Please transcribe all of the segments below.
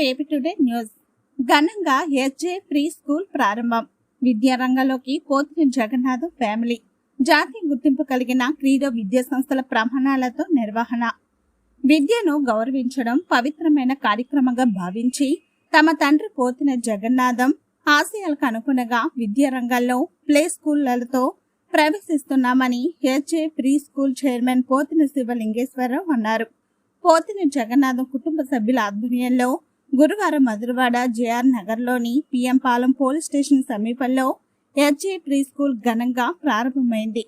AP today news. ఘనంగా SJ pre school ప్రారంభం. విద్యారంగంలోకి పోతిన జగన్నాథ్ ఫ్యామిలీ. జాతీయ గుర్తింపు కలిగిన క్రీడా విద్యా సంస్థల ప్రమాణాలతో నిర్వహణ. విద్యను గౌరవించడం పవిత్రమైన కార్యక్రమంగా భావించి తమ తండ్రి పోతిన జగన్నాథం ఆశయాలకు అనుగుణంగా విద్యారంగంలో ప్లే స్కూళ్ళతో ప్రవేశిస్తున్నామని HA pre school chairman Potina Sivalingeswara Rao అన్నారు. పోతిన జగన్నాథం కుటుంబ సభ్యుల ఆధ్వర్యంలో గురువారం మధురవాడ జేఆర్ నగర్లోని పిఎం పాలెం పోలీస్ స్టేషన్ సమీపంలో హెచ్ఏ ప్రీ స్కూల్ ఘనంగా ప్రారంభమైంది.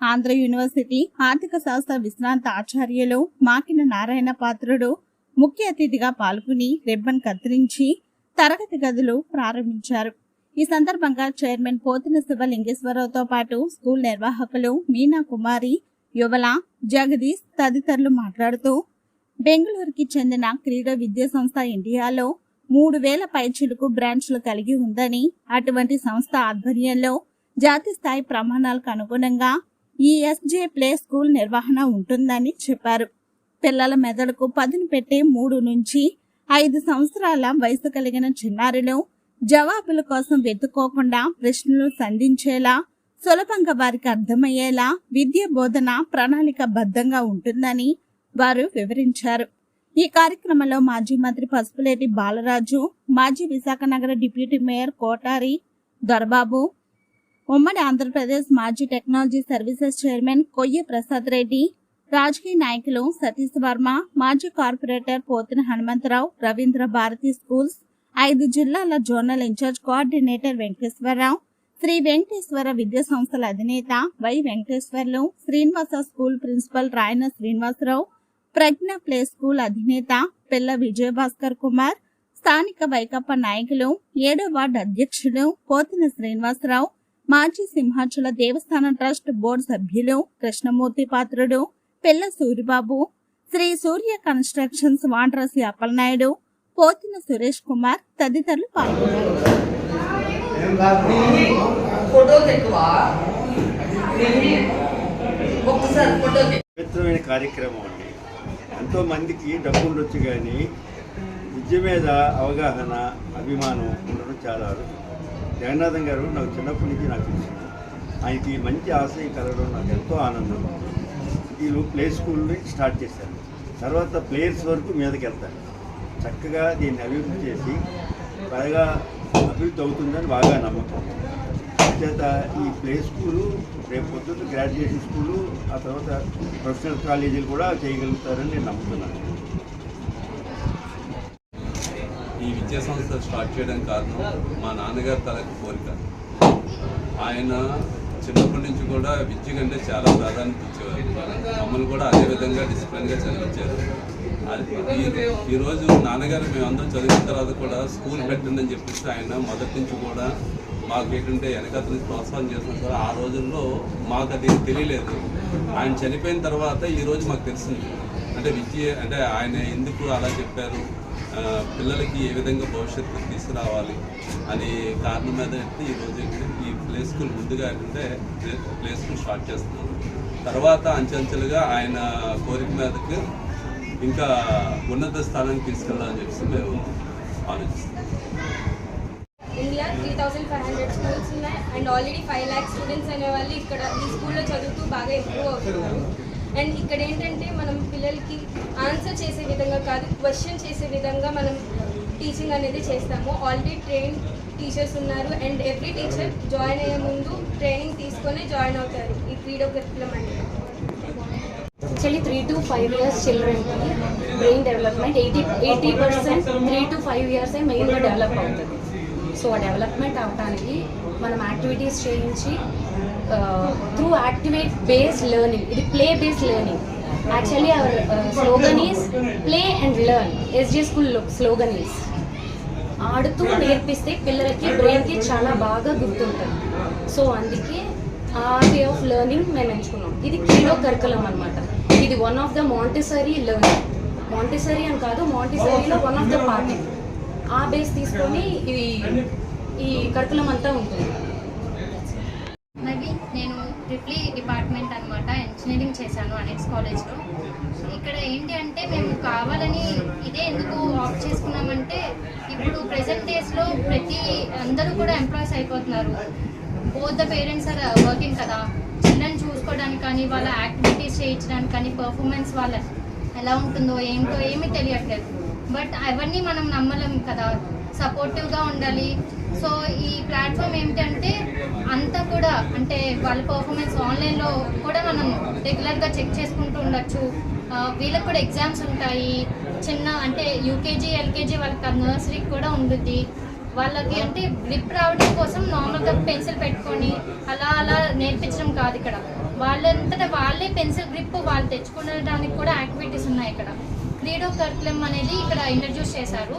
ఆంధ్ర యూనివర్సిటీ ఆర్థిక శాస్త్ర విశ్రాంత ఆచార్యులు మాకిన నారాయణ పాత్రుడు ముఖ్య అతిథిగా పాల్గొని రిబ్బన్ కత్తిరించి తరగతి గదులు ప్రారంభించారు. ఈ సందర్భంగా చైర్మన్ పోతిన శివలింగేశ్వరరావుతో పాటు స్కూల్ నిర్వాహకులు మీనా కుమారి యువల జగదీష్ తదితరులు మాట్లాడుతూ బెంగళూరుకి చెందిన క్రీడా విద్యా సంస్థ ఇండియాలో మూడు వేల పైచులకు బ్రాంచ్లు కలిగి ఉందని అటువంటి సంస్థ ఆధ్వర్యంలో జాతీయ స్థాయి ప్రమాణాలకు అనుగుణంగా ఈ ఎస్జే ప్లే స్కూల్ నిర్వహణ ఉంటుందని చెప్పారు. పిల్లల మెదడుకు పదును పెట్టే మూడు నుంచి ఐదు సంవత్సరాల వయసు కలిగిన చిన్నారులు జవాబుల కోసం వెతుక్కోకుండా ప్రశ్నలు సంధించేలా సులభంగా వారికి అర్థమయ్యేలా విద్య బోధన ప్రణాళిక బద్ధంగా ఉంటుందని వారు వివరించారు. ఈ కార్యక్రమంలో మాజీ మంత్రి పసుపులేటి బాలరాజు మాజీ విశాఖ నగర డిప్యూటీ మేయర్ కోటారి దొరబాబు ఉమ్మడి ఆంధ్రప్రదేశ్ మాజీ టెక్నాలజీ సర్వీసెస్ చైర్మన్ కొయ్య ప్రసాద్ రెడ్డి రాజకీయ నాయకులు సతీష్ వర్మ మాజీ కార్పొరేటర్ పోతిన హనుమంతరావు రవీంద్ర భారతి స్కూల్స్ ఐదు జిల్లాల zonal in charge coordinator Venkateswara Rao Sri Venkateswara విద్యా సంస్థల అధినేత Y Venkateswarlu Srinivasa school principal Rayana Srinivasa Rao Pragna play school అధినేత పిల్ల విజయభాస్కర్ కుమార్ స్థానిక వైకప్ప నాయకులు ఏడో వార్డు అధ్యక్షులు పోతిన శ్రీనివాసరావు మాజీ సింహాచల దేవస్థానం ట్రస్ట్ బోర్డు సభ్యులు కృష్ణమూర్తి పాత్రుడు పిల్ల సూరిబాబు శ్రీ సూర్య కన్స్ట్రక్షన్స్ వాండ్రసి అప్పలనాయుడు పోతిన సురేష్ కుమార్ తదితరులు పాల్గొన్నారు. కార్యక్రమం ఎంతోమందికి ఎంతో మందికి డబ్బు ఉండొచ్చు కానీ విద్య మీద అవగాహన అభిమానం ఉండడం చాలా అరుదు. జగన్నాథం గారు నాకు చిన్నప్పటి నుంచి నాకు తెలుసు. ఆయనకి మంచి ఆశయం కలగడం నాకు ఎంతో ఆనందం. వీళ్ళు ప్లే స్కూల్ని స్టార్ట్ చేశారు. తర్వాత ప్లేయర్స్ వరకు మీదకి వెళ్తారు చక్కగా దీన్ని అభివృద్ధి చేసి బాగా అభివృద్ధి అవుతుందని బాగా నమ్మకం. చేత ఈ ప్లే స్కూలు రేపు పొద్దున్న గ్రాడ్యుయేషన్ స్కూలు ఆ తర్వాత ప్రొఫెషనల్ కాలేజీలు కూడా చేయగలుగుతారని నేను నమ్ముతున్నాను. ఈ విద్యా సంస్థ స్టార్ట్ చేయడం కారణం మా నాన్నగారు తలకు కోరిక. ఆయన చిన్నప్పటి నుంచి కూడా విద్య కంటే చాలా ప్రాధాన్యత ఇచ్చేవారు. మమ్మల్ని కూడా అదే విధంగా డిసిప్లిన్గా చదివించారు. అది ఈరోజు నాన్నగారు మేమందరం చదివిన తర్వాత కూడా స్కూల్ పెట్టండి అని చెప్పేసి ఆయన మొదటి నుంచి కూడా మాకు ఏంటంటే వెనకత నుంచి ప్రోత్సాహం చేస్తున్నారు సార్. ఆ రోజుల్లో మాకు అది తెలియలేదు. ఆయన చనిపోయిన తర్వాత ఈ రోజు మాకు తెలిసింది అంటే విద్య అంటే ఆయన ఎందుకు అలా చెప్పారు? పిల్లలకి ఏ విధంగా భవిష్యత్తు తీసుకురావాలి అనే కారణం మీద ఈ ఈరోజు ఈ ప్లే స్కూల్ ముందుగా ఏంటంటే ప్లే- స్కూల్ స్టార్ట్ చేస్తున్నాం తర్వాత అంచెంచెలుగా ఆయన కోరిక మీదకి ఇంకా ఉన్నత స్థానానికి తీసుకెళ్ళాలని చెప్పేసి మేము ఆలోచిస్తున్నాం. India three thousand five hundred schools ఉన్నాయి. And already five lakh students అనే వాళ్ళు ఇక్కడ ఈ స్కూల్లో చదువుతూ బాగా ఇంప్రూవ్ అవుతున్నారు. అండ్ ఇక్కడ ఏంటంటే మనం పిల్లలకి ఆన్సర్ చేసే విధంగా కాదు క్వశ్చన్ చేసే విధంగా మనం టీచింగ్ అనేది చేస్తాము. ఆల్రెడీ ట్రైన్ టీచర్స్ ఉన్నారు. అండ్ ఎవ్రీ టీచర్ జాయిన్ అయ్యే ముందు ట్రైనింగ్ తీసుకొని జాయిన్ అవుతారు. ఈ క్రీడో కరికులం అనేది actually three to five years చిల్డ్రన్కి brain development eighty eighty percent three to five ఇయర్సే మెయిన్గా డెవలప్ అవుతుంది. సో ఆ డెవలప్మెంట్ అవడానికి మనం యాక్టివిటీస్ చేయించి త్రూ యాక్టివేట్ బేస్డ్ లెర్నింగ్ ఇది play based learning actually our slogan is play and learn S G school slogan is ఆడుతూ నేర్పిస్తే పిల్లలకి బ్రెయిన్కి చాలా బాగా గుర్తుంటుంది. సో అందుకే ఆ వే ఆఫ్ లెర్నింగ్ మేము ఎంచుకున్నాం. ఇది కిలో కరికలం అనమాట ఇది one of the Montessori learning Montessori అని కాదు మాంటిసరీలో వన్ ఆఫ్ ద పార్ట్ ఆ బేస్ తీసుకొని ఇది ఈ కర్కులం అంతా ఉంటుంది. నవి నేను ట్రిప్లీ డిపార్ట్మెంట్ అనమాట ఇంజనీరింగ్ చేశాను అనెక్స్ కాలేజ్లో. ఇక్కడ ఏంటి అంటే మేము కావాలని ఇదే ఎందుకు ఆప్ట్ చేసుకున్నామంటే ఇప్పుడు ప్రెసెంట్ డేస్లో ప్రతి అందరూ కూడా ఎంప్లాయీస్ అయిపోతున్నారు. Both the parents are working కదా. పిల్లల్ని చూసుకోవడానికి కానీ వాళ్ళ యాక్టివిటీస్ చేయించడానికి కానీ పర్ఫార్మెన్స్ వాళ్ళ ఎలా ఉంటుందో ఏంటో ఏమీ తెలియట్లేదు. బట్ అవన్నీ మనం నమ్మలేం కదా. సపోర్టివ్గా ఉండాలి. సో ఈ ప్లాట్ఫామ్ ఏమిటంటే అంతా కూడా అంటే వాళ్ళ పర్ఫార్మెన్స్ ఆన్లైన్లో కూడా మనం రెగ్యులర్గా చెక్ చేసుకుంటూ ఉండొచ్చు. వీళ్ళకి కూడా ఎగ్జామ్స్ ఉంటాయి. చిన్న అంటే యూకేజీ ఎల్కేజీ వాళ్ళకి నర్సరీకి కూడా ఉంటుంది వాళ్ళకి అంటే గ్రిప్ రావడం కోసం నార్మల్గా పెన్సిల్ పెట్టుకొని అలా అలా నేర్పించడం కాదు ఇక్కడ. వాళ్ళంతటా వాళ్ళే పెన్సిల్ గ్రిప్ వాళ్ళు తెచ్చుకోవడానికి కూడా యాక్టివిటీస్ ఉన్నాయి ఇక్కడ. క్రీడో కరికులం అనేది ఇక్కడ ఇంట్రడ్యూస్ చేశారు.